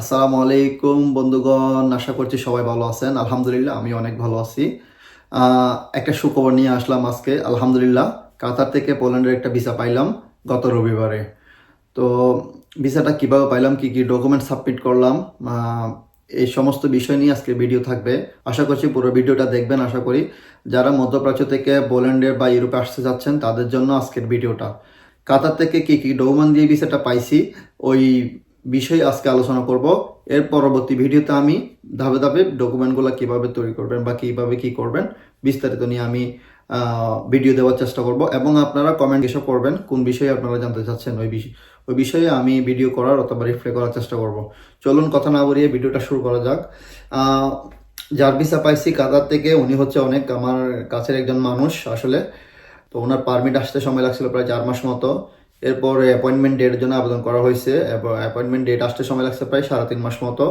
আসসালামু আলাইকুম, বন্ধুগণ। আশা করছি সবাই ভালো আছেন। আলহামদুলিল্লাহ আমি অনেক ভালো আছি। একটা সুখবর নিয়ে আসলাম আজকে। আলহামদুলিল্লাহ, কাতার থেকে পোল্যান্ডের একটা ভিসা পাইলাম গত রবিবারে। তো ভিসাটা কীভাবে পাইলাম, কি কি ডকুমেন্ট সাবমিট করলাম এই সমস্ত বিষয় নিয়ে আজকে ভিডিও থাকবে। আশা করছি পুরো ভিডিওটা দেখবেন, আশা করি যারা মধ্যপ্রাচ্য থেকে পোল্যান্ডে বা ইউরোপে আসতে যাচ্ছেন, তাদের জন্য আজকের ভিডিওটা। কাতার থেকে কি কি ডকুমেন্ট দিয়ে ভিসাটা পাইছি, ওই বিষয়ে আজকে আলোচনা করব। এর পরবর্তী ভিডিওতে আমি ধাপে ধাপে ডকুমেন্টগুলো কীভাবে তৈরি করবেন বা কীভাবে কি করবেন, বিস্তারিত নিয়ে আমি ভিডিও দেওয়ার চেষ্টা করব এবং আপনারা কমেন্ট এসব করবেন কোন বিষয়ে আপনারা জানতে চাচ্ছেন ওই বিষয়, ওই বিষয়ে আমি ভিডিও করার অথবা রিপ্লাই করার চেষ্টা করব। চলুন কথা না বলিয়ে ভিডিওটা শুরু করা যাক। যার ভিসা পাইছি কাতার থেকে উনি হচ্ছে অনেক আমার কাছের একজন মানুষ আসলে। তো ওনার পারমিট আসতে সময় লাগছিল প্রায় চার মাস মতো। এরপর অ্যাপয়েন্টমেন্ট ডেটের জন্য আবেদন করা হয়েছে। অ্যাপয়েন্টমেন্ট ডেট আসতে সময় লাগছে প্রায় সাড়ে তিন মাস মতো।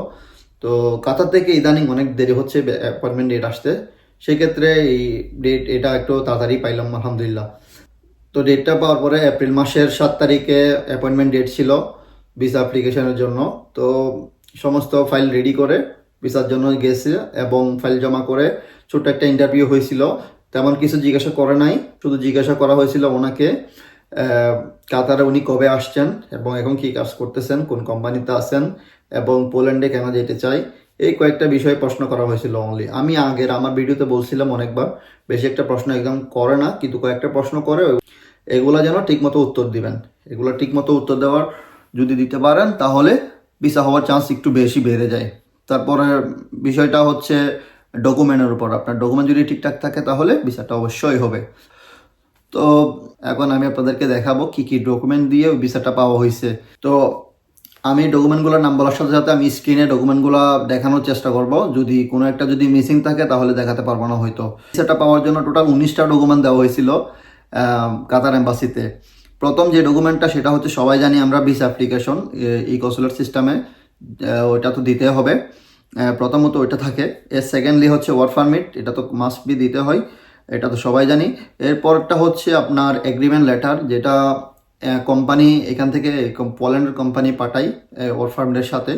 তো কাতার থেকে ইদানিং অনেক দেরি হচ্ছে অ্যাপয়েন্টমেন্ট ডেট আসতে। সেক্ষেত্রে এই ডেট এটা একটু তাড়াতাড়ি পাইলাম, আলহামদুলিল্লাহ। তো ডেটটা পাওয়ার পরে এপ্রিল মাসের সাত তারিখে অ্যাপয়েন্টমেন্ট ডেট ছিল ভিসা অ্যাপ্লিকেশনের জন্য। তো সমস্ত ফাইল রেডি করে ভিসার জন্য গেছে এবং ফাইল জমা করে ছোট্ট একটা ইন্টারভিউ হয়েছিল। তেমন কিছু জিজ্ঞাসা করে নাই, শুধু জিজ্ঞাসা করা হয়েছিল ওনাকে। কাতারে উনি কবে আসছেন এবং এখন কি কাজ করতেছেন, কোন কোম্পানিতে আছেন এবং পোল্যান্ডে কেন যেতে চাই এই কয়েকটা বিষয়ে প্রশ্ন করা হয়েছিল অনলি আমি আগের আমার ভিডিওতে বলছিলাম অনেকবার, বেশি একটা প্রশ্ন একদম করে না, কিন্তু কয়েকটা প্রশ্ন করে এগুলা যেন ঠিকমতো উত্তর দিবেন। এগুলো ঠিকমতো উত্তর দেওয়ার যদি দিতে পারেন, তাহলে ভিসা হওয়ার চান্স একটু বেশি বেড়ে যায়। তারপরে বিষয়টা হচ্ছে ডকুমেন্টের উপর। আপনার ডকুমেন্ট যদি ঠিকঠাক থাকে, তাহলে ভিসাটা অবশ্যই হবে। তো এখন আমি আপনাদেরকে দেখাবো কি কি ডকুমেন্ট দিয়ে ওই ভিসাটা পাওয়া হয়েছে। তো আমি ডকুমেন্টগুলোর নাম বলার সাথে সাথে আমি স্ক্রিনে ডকুমেন্টগুলো দেখানোর চেষ্টা করব। যদি কোনো একটা যদি মিসিং থাকে, তাহলে দেখাতে পারব না হয়তো। ভিসাটা পাওয়ার জন্য টোটাল উনিশটা ডকুমেন্ট দেওয়া হয়েছিল কাতার এম্বাসিতে প্রথম যে ডকুমেন্টটা সেটা হচ্ছে সবাই জানি আমরা ভিসা অ্যাপ্লিকেশন ই কনসুলার সিস্টেমে ওইটা তো দিতে হবে। প্রথমত ওইটা থাকে। এর সেকেন্ডলি হচ্ছে ওয়ার্ক পারমিট এটা তো মাস্ট বি দিতে হয়। এটা তো সবাই জানি। এরপরটা হচ্ছে আপনার এগ্রিমেন্ট লেটার যেটা কোম্পানি এখান থেকে পোল্যান্ডের কোম্পানি পাঠাই ওয়ার্ক পারমিটের সাথে।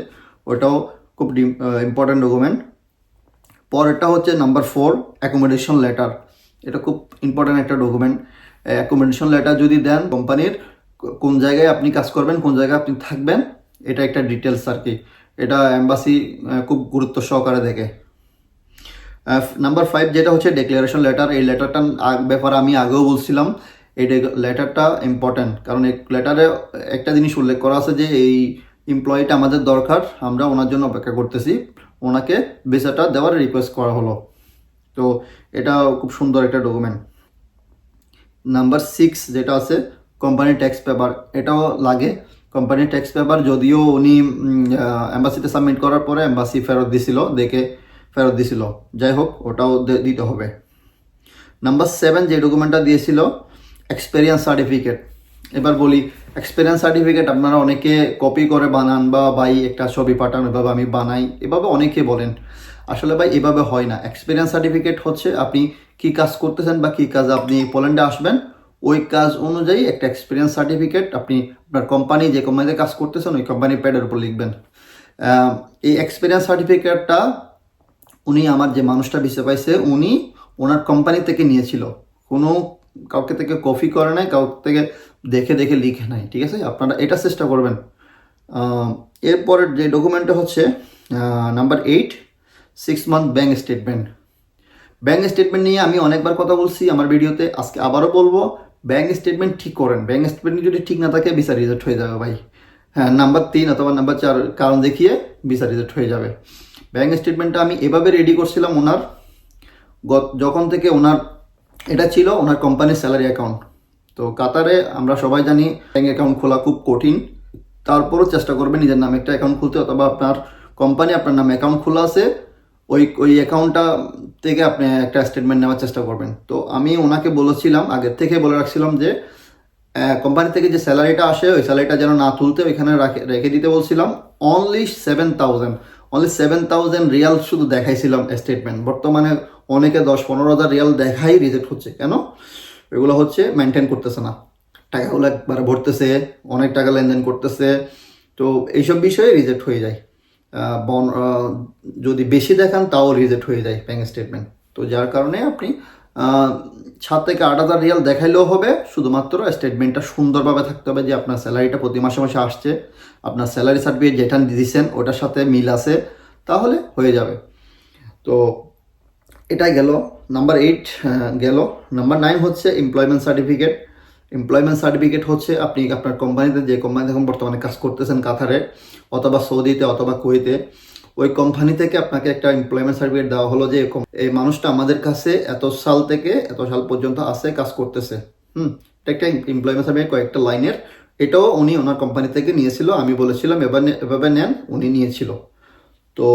ওটাও খুব ইম্পর্ট্যান্ট ডকুমেন্ট পরেরটা হচ্ছে নাম্বার ফোর অ্যাকোমোডেশন লেটার এটা খুব ইম্পর্ট্যান্ট একটা ডকুমেন্ট অ্যাকোমোডেশন লেটার যদি দেন কোম্পানির কোন জায়গায় আপনি কাজ করবেন, কোন জায়গায় আপনি থাকবেন, এটা একটা ডিটেলস আর কি। এটা অ্যাম্বাসি খুব গুরুত্ব সহকারে দেখে। নাম্বার ফাইভ যেটা হচ্ছে ডেক্লারেশন লেটার এই লেটারটা ব্যাপারে আমি আগেও বলছিলাম। এই লেটারটা ইম্পর্ট্যান্ট কারণ এই লেটারে একটা জিনিস উল্লেখ করা আছে যে এই এমপ্লয়িটা আমাদের দরকার, আমরা ওনার জন্য অপেক্ষা করতেছি। ওনাকে ভিসাটা দেওয়ার রিকোয়েস্ট করা হলো। তো এটা খুব সুন্দর একটা ডকুমেন্ট নাম্বার সিক্স যেটা আছে কোম্পানি ট্যাক্স পেপার এটাও লাগে। কোম্পানি ট্যাক্স পেপার যদিও উনি অ্যাম্বাসিতে সাবমিট করার পরে অ্যাম্বাসি ফেরত দিছিল, দেখে ফেরত দিছিল। যাই হোক, ওটাও দিতে হবে। নাম্বার সেভেন যে ডকুমেন্টটা দিয়েছিল এক্সপেরিয়েন্স সার্টিফিকেট এবার বলি এক্সপেরিয়েন্স সার্টিফিকেট আপনারা অনেকে কপি করে বানান বা ভাই একটা ছবি পাঠান, এভাবে আমি বানাই, এভাবে অনেকে বলেন। আসলে ভাই, এভাবে হয় না। এক্সপেরিয়েন্স সার্টিফিকেট হচ্ছে আপনি কি কাজ করতেছেন বা কি কাজ আপনি পোল্যান্ডে আসবেন, ওই কাজ অনুযায়ী একটা এক্সপিরিয়েন্স সার্টিফিকেট আপনি আপনার কোম্পানি যে কোম্পানিতে কাজ করতেছেন, ওই কোম্পানির প্যাডের উপর লিখবেন। এই এক্সপিরিয়েন্স সার্টিফিকেটটা উনি আমার যে মানুষটা ভিসা পাইছে, উনি ওনার কোম্পানি থেকে নিয়েছিল। কোনো কাউকে থেকে কপি করে নাই, কাউকে থেকে দেখে দেখে লিখে নাই, ঠিক আছে? আপনারা এটা চেষ্টা করবেন। এরপরের যে ডকুমেন্টটা হচ্ছে number eight six month bank statement bank statement নিয়ে আমি অনেকবার কথা বলছি, আমার ভিডিওতে আজকে আবারও বলব ব্যাঙ্ক স্টেটমেন্ট ঠিক করেন। ব্যাঙ্ক স্টেটমেন্ট যদি ঠিক না থাকে ভিসা রিজেক্ট হয়ে যাবে ভাই। হ্যাঁ নাম্বার তিন অথবা নাম্বার চার কারণ দেখিয়ে ভিসা রিজেক্ট হয়ে যাবে। ব্যাঙ্ক স্টেটমেন্টটা আমি এভাবে রেডি করছিলাম ওনার। যখন থেকে ওনার এটা ছিল, ওনার কোম্পানির স্যালারি অ্যাকাউন্ট তো কাতারে আমরা সবাই জানি ব্যাঙ্ক অ্যাকাউন্ট খোলা খুব কঠিন। তারপরও চেষ্টা করবেন নিজের নামে একটা অ্যাকাউন্ট খুলতে, অথবা আপনার কোম্পানি আপনার নামে অ্যাকাউন্ট খোলা আছে, ওই ওই অ্যাকাউন্টটা থেকে আপনি একটা স্টেটমেন্ট নেওয়ার চেষ্টা করবেন। তো আমি ওনাকে বলেছিলাম আগের থেকে বলে রাখছিলাম যে কোম্পানি থেকে যে স্যালারিটা আসে, ওই স্যালারিটা যেন না তুলতে ওইখানে রাখে- রেখে দিতে বলছিলাম। Only seven thousand only seven thousand riyal শুধু দেখাইছিলাম স্টেটমেন্ট বর্তমানে অনেকে দশ পনেরো হাজার রিয়াল দেখাই রিজেক্ট হচ্ছে। কেন? এগুলো হচ্ছে মেনটেন করতেছে না। টাকাগুলো একবার ভরতেছে, অনেক টাকা লেনদেন করতেছে। তো এইসব বিষয়ে রিজেক্ট হয়ে যায়। বন যদি বেশি দেখান তাও রিজেক্ট হয়ে যায় ব্যাঙ্ক স্টেটমেন্ট তো যার কারণে আপনি সাত থেকে আট হাজার রিয়াল দেখাইলেও হবে। শুধুমাত্র স্টেটমেন্টটা সুন্দরভাবে থাকতে হবে যে আপনার স্যালারিটা প্রতি মাসে মাসে আসছে। আপনার স্যালারি সার্টিফিকেট যেটা দিয়েছেন ওটার সাথে মিল আছে, তাহলে হয়ে যাবে। তো এটাই গেল। নাম্বার এইট গেল। নাম্বার নাইন হচ্ছে এমপ্লয়মেন্ট সার্টিফিকেট এমপ্লয়মেন্ট সার্টিফিকেট হচ্ছে আপনি আপনার কোম্পানিতে যে কোম্পানিতে এখন বর্তমানে কাজ করতেছেন কাতারে, অথবা সৌদিতে অথবা কুয়েতে, ওই কোম্পানি থেকে আপনাকে একটা এমপ্লয়মেন্ট সার্টিফিকেট দেওয়া হলো যে, এই এই মানুষটা আমাদের কাছে এত সাল থেকে এত সাল পর্যন্ত আছে, কাজ করতেছে। হুম এটা একটা এমপ্লয়মেন্ট সার্টিফিকেট কয়েকটা লাইনের এটাও উনি ওনার কোম্পানি থেকে নিয়েছিল, আমি বলেছিলাম এবার এভাবে নেন, উনি নিয়েছিল। তো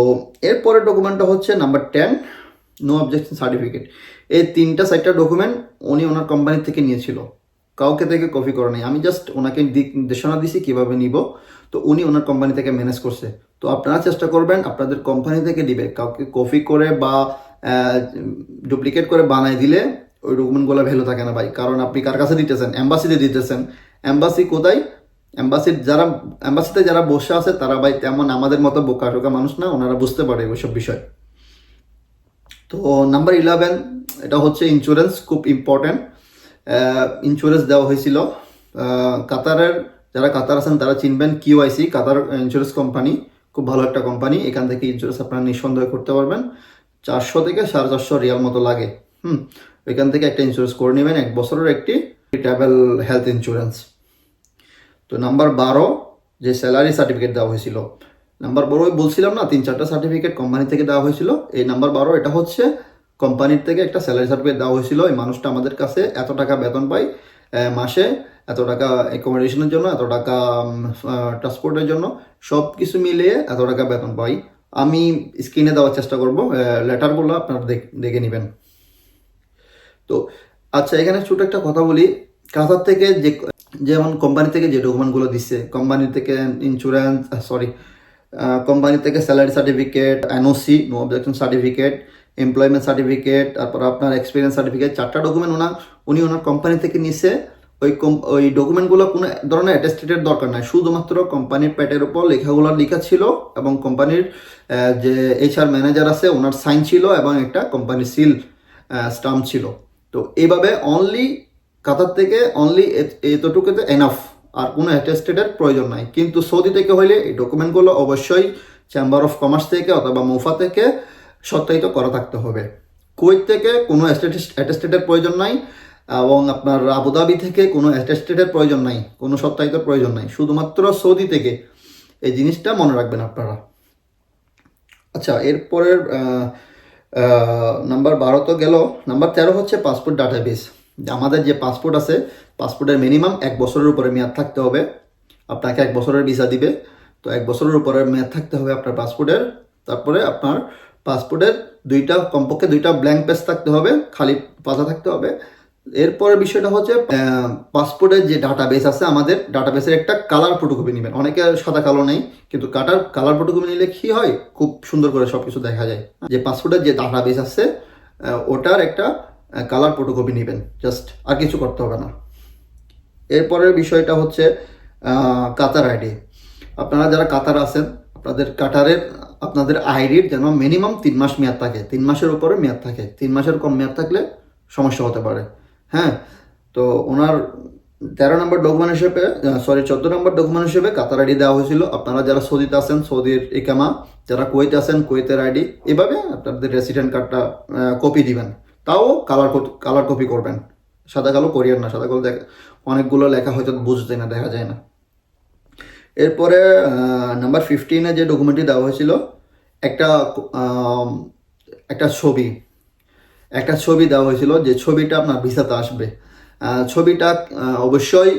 এরপরের ডকুমেন্টটা হচ্ছে number ten no objection certificate এই তিনটা চারটা ডকুমেন্ট উনি ওনার কোম্পানি থেকে নিয়েছিল। কাউকে থেকে কপি করে নাই। আমি জাস্ট ওনাকে দিক নির্দেশনা দিছি কীভাবে নিব। তো উনি ওনার কোম্পানি থেকে ম্যানেজ করছে। তো আপনারা চেষ্টা করবেন আপনাদের কোম্পানি থেকে দিবে। কাউকে কপি করে বা ডুপ্লিকেট করে বানাই দিলে ওই ডকুমেন্টগুলো ভ্যালু থাকে না ভাই। কারণ আপনি কার কাছে দিতেছেন? অ্যাম্বাসিতে দিতেছেন। অ্যাম্বাসি কোথায়? অ্যাম্বাসির যারা অ্যাম্বাসিতে যারা বসে আছে, তারা ভাই তেমন আমাদের মতো বোকা টোকা মানুষ না, ওনারা বুঝতে পারে ওইসব বিষয়। তো নাম্বার ইলেভেন এটা হচ্ছে ইন্স্যুরেন্স খুব ইম্পর্ট্যান্ট ইন্স্যুরেন্স দেওয়া হয়েছিল। কাতারের যারা কাতার আছেন, তারা চিনবেন কিউআইসি কাতার ইন্স্যুরেন্স কোম্পানি খুব ভালো একটা কোম্পানি এখান থেকে ইন্স্যুরেন্স আপনারা নিঃসন্দেহ করতে পারবেন। চারশো থেকে সাড়ে চারশো রিয়াল মতো লাগে। হুম এখান থেকে একটা ইন্স্যুরেন্স করে নেবেন। এক বছরের একটি ট্রাভেল হেলথ ইন্স্যুরেন্স তো নাম্বার বারো যে স্যালারি সার্টিফিকেট দেওয়া হয়েছিল। নাম্বার বারো বলছিলাম না তিন চারটা সার্টিফিকেট কোম্পানি থেকে দেওয়া হয়েছিল। এই নাম্বার বারো এটা হচ্ছে কোম্পানির থেকে একটা স্যালারি সার্টিফিকেট দেওয়া হয়েছিল। এই মানুষটা আমাদের কাছে এত টাকা বেতন আহ, মাসে এত টাকা অ্যাকোমোডেশনের জন্য এত টাকা ট্রান্সপোর্টের জন্য সব কিছু মিলিয়ে এত টাকা বেতন পাই। আমি স্ক্রিনে দেওয়ার চেষ্টা করব লেটারগুলো আপনারা দেখে নেবেন। তো আচ্ছা এখানে ছোট একটা কথা বলি। কাতার থেকে যে, যেমন কোম্পানি থেকে যে ডকুমেন্টগুলো দিচ্ছে কোম্পানি থেকে ইন্স্যুরেন্স সরি কোম্পানি থেকে salary certificate NOC no objection certificate employment certificate তারপর আপনার এক্সপিরিয়েন্স সার্টিফিকেট চারটা ডকুমেন্ট ওনা উনি ওনার কোম্পানি থেকে নিছে। ওই ওই ডকুমেন্টগুলো কোনো ধরনের অ্যাটেস্টেডের দরকার নাই। শুধুমাত্র কোম্পানির প্যাটের উপর লেখাগুলো লেখা ছিল এবং কোম্পানির যে এইচআর ম্যানেজার আছে, ওনার সাইন ছিল এবং একটা কোম্পানির সিল স্টাম্প ছিল। তো এইভাবে অনলি কাতার থেকে অনলি এতটুকুতে এনাফ আর কোনো অ্যাটেস্টেডের প্রয়োজন নাই। কিন্তু সৌদি থেকে হইলে এই ডকুমেন্টগুলো অবশ্যই চেম্বার অফ কমার্স থেকে অথবা মুফা থেকে সত্যায়িত করা থাকতে হবে। কুয়েত থেকে কোনো অ্যাটেস্টেডের প্রয়োজন নাই। এবং আপনার আবুধাবি থেকে কোনো অ্যাটেস্টেডের প্রয়োজন নাই। কোনো সত্যায়িত প্রয়োজন নাই। শুধুমাত্র সৌদি থেকে এই জিনিসটা মনে রাখবেন আপনারা। আচ্ছা এরপরের নাম্বার বারো তো গেল। নাম্বার তেরো হচ্ছে পাসপোর্ট ডাটাবেস আমাদের যে পাসপোর্ট আছে পাসপোর্টের মিনিমাম এক বছরের উপরে মেয়াদ থাকতে হবে। আপনাকে এক বছরের ভিসা দিবে। তো এক বছরের উপরে মেয়াদ থাকতে হবে আপনার পাসপোর্টের তারপরে আপনার পাসপোর্টের দুইটা, কমপক্ষে দুইটা ব্ল্যাঙ্ক পেজ থাকতে হবে। খালি পাতা থাকতে হবে। এরপরে বিষয়টা হচ্ছে পাসপোর্টের যে ডাটাবেস আছে আমাদের ডাটাবেসের একটা কালার ফটোকপি নেবেন। অনেকে সাদা কালো নেই, কিন্তু কাটার কালার ফটোকপি নিলে কি হয়? খুব সুন্দর করে সব কিছু দেখা যায়। যে পাসপোর্টের যে ডাটাবেস আছে ওটার একটা কালার ফটোকপি নেবেন। জাস্ট আর কিছু করতে হবে না। এরপরের বিষয়টা হচ্ছে কাতার আইডি আপনারা যারা কাতার আছেন, আপনাদের কাটারের, আপনাদের আইডির যেন মিনিমাম তিন মাস মেয়াদ থাকে। তিন মাসের উপরে মেয়াদ থাকে। তিন মাসের কম মেয়াদ থাকলে সমস্যা হতে পারে। হ্যাঁ তো ওনার তেরো নম্বর ডকুমেন্ট হিসেবে সরি চোদ্দ নম্বর ডকুমেন্ট হিসেবে কাতার আইডি দেওয়া হয়েছিল। আপনারা যারা সৌদিতে আছেন, সৌদির ইকামা, যারা কুয়েতে আছেন, কুয়েতের আইডি এভাবে আপনাদের রেসিডেন্ট কার্ডটা কপি দিবেন। তাও কালার কালার কপি করবেন। সাদা কালো কোরিয়ার না, সাদা কালো দেখ, অনেকগুলো লেখা হয়তো বুঝতে না, দেখা যায় না। এরপরে নাম্বার ফিফটিনে যে ডকুমেন্টটি দেওয়া হয়েছিল, একটা একটা ছবি একটা ছবি দেওয়া হয়েছিল যে ছবিটা আপনার ভিসাতে আসবে। ছবিটা অবশ্যই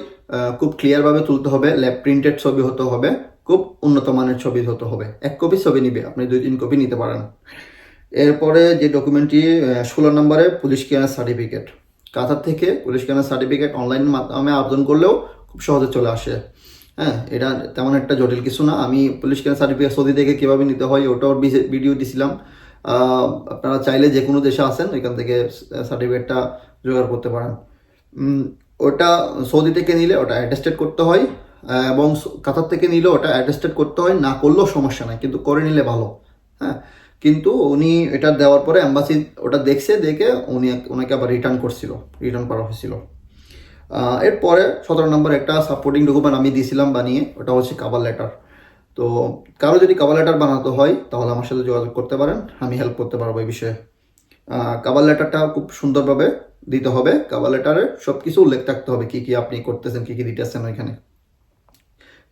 খুব ক্লিয়ারভাবে তুলতে হবে ল্যাব প্রিন্টেড ছবি হতে হবে, খুব উন্নত মানের ছবি হতে হবে। এক কপি ছবি নিবে, আপনি দুই তিন কপি নিতে পারেন। এরপরে যে ডকুমেন্টটি ষোলো নম্বরে পুলিশ কেয়ার সার্টিফিকেট কাতার থেকে পুলিশ কেয়ার সার্টিফিকেট অনলাইনের মাধ্যমে আবেদন করলেও খুব সহজে চলে আসে। হ্যাঁ এটা তেমন একটা জটিল কিছু না। আমি পুলিশ কেয়ার সার্টিফিকেট সৌদি থেকে কীভাবে নিতে হয়, ওটাও ভিডিও দিছিলাম। আপনারা চাইলে যে কোনো দেশে আসেন, এখান থেকে সার্টিফিকেটটা জোগাড় করতে পারেন। ওটা সৌদি থেকে নিলে ওটা অ্যাটেস্টেড করতে হয়, এবং কাতার থেকে নিলে ওটা অ্যাটেস্টেড করতে হয়, না করলেও সমস্যা নাই, কিন্তু করে নিলে ভালো। হ্যাঁ কিন্তু উনি এটা দেওয়ার পরে অ্যাম্বাসি ওটা দেখছে, দেখে উনি ওনাকে আবার রিটার্ন করছিল রিটার্ন করা হয়েছিল। এরপরে সতেরো নম্বর একটা সাপোর্টিং ডকুমেন্ট আমি দিয়েছিলাম বানিয়ে, ওটা হচ্ছে কাবার লেটার তো কারও যদি কাবার লেটার বানাতে হয়, তাহলে আমার সাথে যোগাযোগ করতে পারেন। আমি হেল্প করতে পারব এই বিষয়ে। কাভার লেটারটা খুব সুন্দরভাবে দিতে হবে। কাবার লেটারে সব কিছু উল্লেখ থাকতে হবে, কি কি আপনি করতেছেন, কি কি দিতেছেন ওইখানে।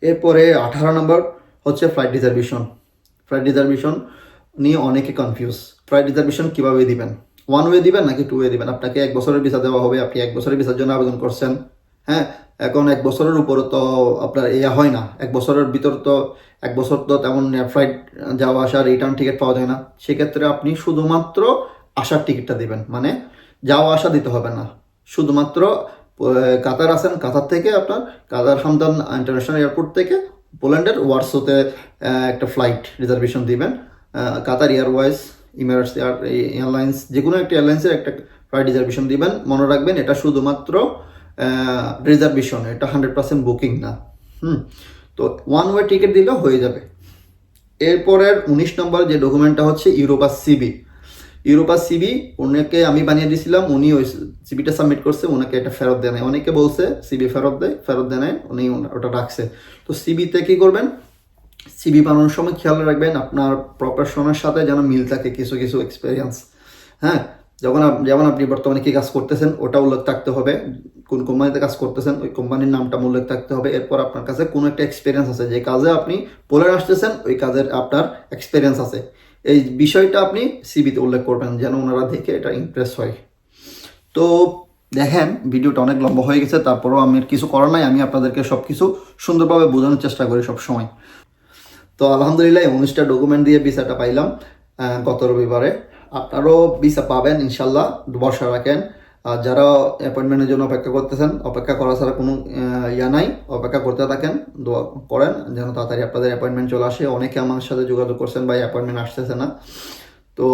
এরপরে আঠারো নম্বর হচ্ছে ফ্লাইট রিজার্ভেশন ফ্লাইট রিজার্ভেশন নিয়ে অনেকে কনফিউজ ফ্লাইট রিজার্ভেশন কীভাবে দিবেন? ওয়ান ওয়ে দিবেন নাকি টু ওয়ে দিবেন? আপনাকে এক বছরের ভিসা দেওয়া হবে, আপনি এক বছরের ভিসার জন্য আবেদন করছেন। হ্যাঁ এখন এক বছরের উপরে তো আপনার ইয়া হয় না। এক বছরের ভিতর তো, এক বছর তো তেমন ফ্লাইট যাওয়া আসা রিটার্ন টিকিট পাওয়া যায় না। সেক্ষেত্রে আপনি শুধুমাত্র আসার টিকিটটা দিবেন। মানে যাওয়া আসা দিতে হবে না। শুধুমাত্র কাতার আসেন কাতার থেকে আপনার কাতার হামদান ইন্টারন্যাশনাল এয়ারপোর্ট থেকে পোল্যান্ডের ওয়ার্সোতে একটা ফ্লাইট রিজার্ভেশন দিবেন। কাতার এয়ারওয়াইজ ইমারেটস এয়ার এয়ারলাইন্স যে কোনো একটা এয়ারলাইন্সের একটা ফ্লাইট রিজার্ভেশন দিবেন। মনে রাখবেন এটা শুধুমাত্র রিজার্ভেশন এটা হান্ড্রেড পার্সেন্ট বুকিং না। হুম, তো ওয়ান ওয়ে টিকিট দিলেও হয়ে যাবে। এরপরের উনিশ নম্বর যে ডকুমেন্টটা হচ্ছে ইউরোপা সিবি ইউরোপা সিবি ওনাকে আমি বানিয়ে দিয়েছিলাম উনি ওই সিবিটা সাবমিট করছে, ওনাকে এটা ফেরত দেয় নাই। অনেকে বলছে সিবি ফেরত দেয় ফেরত দেয় নাই, উনি ওটা রাখছে। তো সিবিতে কি করবেন? সিবি বানানোর সময় খেয়াল রাখবেন, আপনার প্রফেশনের সাথে যেন মিল থাকে কিছু কিছু এক্সপিরিয়েন্স হ্যাঁ যখন যেমন আপনি বর্তমানে কি কাজ করতেছেন, ওটা উল্লেখ থাকতে হবে। কোন কোম্পানিতে কাজ করতেছেন, ওই কোম্পানির নামটা উল্লেখ থাকতে হবে। এরপর আপনার কাছে কোনো একটা এক্সপিরিয়েন্স আছে। যে কাজে আপনি পোলে আসতেছেন, ওই কাজের আপনার এক্সপিরিয়েন্স আছে। এই বিষয়টা আপনি সিবিতে উল্লেখ করবেন, যেন ওনারা দেখে এটা ইমপ্রেস হয়। তো দেখেন, ভিডিওটা অনেক লম্বা হয়ে গেছে, তারপরেও আমি কিছু করার নাই। আমি আপনাদেরকে সব কিছু সুন্দরভাবে বোঝানোর চেষ্টা করি সব সময় তো আলহামদুলিল্লাহ, এই উনিশটা ডকুমেন্ট দিয়ে ভিসাটা পাইলাম গত রবিবারে। আপনারও ভিসা পাবেন ইনশাল্লাহ বর্ষা রাখেন। আর যারা অ্যাপয়েন্টমেন্টের জন্য অপেক্ষা করতেছেন, অপেক্ষা করা ছাড়া কোনো ইয়া নাই, অপেক্ষা করতে থাকেন, দোয়া করেন যেন তাড়াতাড়ি আপনাদের অ্যাপয়েন্টমেন্ট চলে আসে। অনেকে আমার সাথে যোগাযোগ করছেন বা অ্যাপয়েন্টমেন্ট আসতেছে না। তো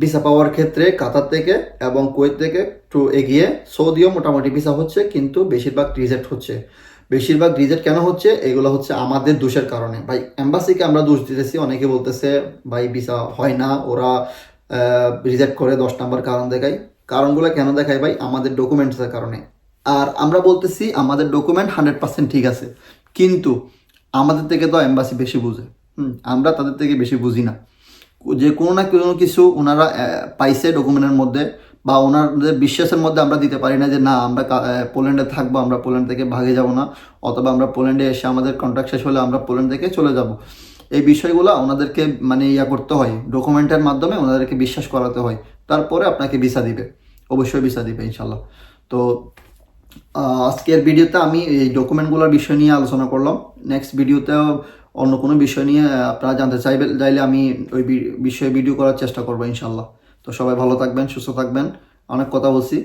ভিসা পাওয়ার ক্ষেত্রে কাতার থেকে এবং কুয়েত থেকে একটু এগিয়ে সৌদিও মোটামুটি ভিসা হচ্ছে, কিন্তু বেশিরভাগ রিজেক্ট হচ্ছে। বেশিরভাগ রিজেক্ট কেন হচ্ছে? এগুলো হচ্ছে আমাদের দোষের কারণে। ভাই এম্বাসিকে আমরা দোষ দিতেছি, অনেকে বলতেছে, ভাই ভিসা হয় না, ওরা রিজেক্ট করে দশ নাম্বার কারণ দেখায় কারণগুলো কেন দেখায় ভাই? আমাদের ডকুমেন্টসের কারণে। আর আমরা বলতেছি আমাদের ডকুমেন্ট হান্ড্রেড পার্সেন্ট ঠিক আছে। কিন্তু আমাদের থেকে তো এম্বাসি বেশি বুঝে। হুম, আমরা তাদের থেকে বেশি বুঝি না। যে কোনো না কোনো কিছু ওনারা পাইছে ডকুমেন্টের মধ্যে বা ওনাদের বিশ্বাসের মধ্যে আমরা দিতে পারি না যে না, আমরা পোল্যান্ডে থাকব, আমরা পোল্যান্ড থেকে ভাগে যাব না। অথবা আমরা পোল্যান্ডে এসে আমাদের কন্ট্রাক্ট শেষ হলে আমরা পোল্যান্ড থেকে চলে যাব। এই বিষয়গুলো ওনাদেরকে মানে ইয়া করতে হয় ডকুমেন্টের মাধ্যমে ওনাদেরকে বিশ্বাস করাতে হয়। তারপরে আপনাকে ভিসা দিবে, অবশ্যই ভিসা দিবে ইনশাল্লাহ তো আজকের ভিডিওতে আমি এই ডকুমেন্টগুলোর বিষয় নিয়ে আলোচনা করলাম। নেক্সট ভিডিওতেও অন্য কোনো বিষয় নিয়ে আপনারা জানতে চাইবে, চাইলে আমি ওই বিষয়ে ভিডিও করার চেষ্টা করব ইনশাল্লাহ তো সবাই ভালো থাকবেন, সুস্থ থাকবেন। অনেক কথা বলছি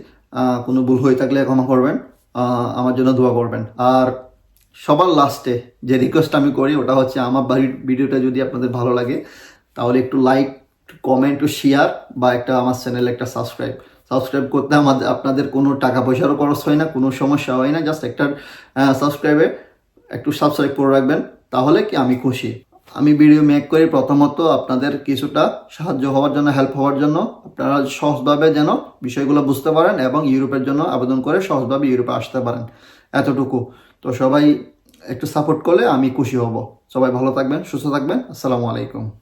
কোনো ভুল হয়ে থাকলে ক্ষমা করবেন আমার জন্য দোয়া করবেন। আর সবার লাস্টে যে রিকোয়েস্ট আমি করি, ওটা হচ্ছে আমার বাড়ির ভিডিওটা যদি আপনাদের ভালো লাগে, তাহলে একটু লাইক কমেন্ট ও শেয়ার বা একটা আমার চ্যানেলে একটা সাবস্ক্রাইব সাবস্ক্রাইব করতে আমাদের, আপনাদের কোনো টাকা পয়সারও খরচ হয় না, কোনো সমস্যা হয় না জাস্ট একটা সাবস্ক্রাইবে একটু সাবস্ক্রাইব করে রাখবেন, তাহলে কি আমি খুশি। আমি ভিডিও মেক করি প্রথমত আপনাদের কিছুটা সাহায্য হওয়ার জন্য হেল্প হওয়ার জন্য। আপনারা সহজভাবে যেন বিষয়গুলো বুঝতে পারেন এবং ইউরোপের জন্য আবেদন করে সহজভাবে ইউরোপে আসতে পারেন। এতটুকু। তো সবাই একটু সাপোর্ট করলে আমি খুশি হব। সবাই ভালো থাকবেন, সুস্থ থাকবেন। আসসালামু আলাইকুম।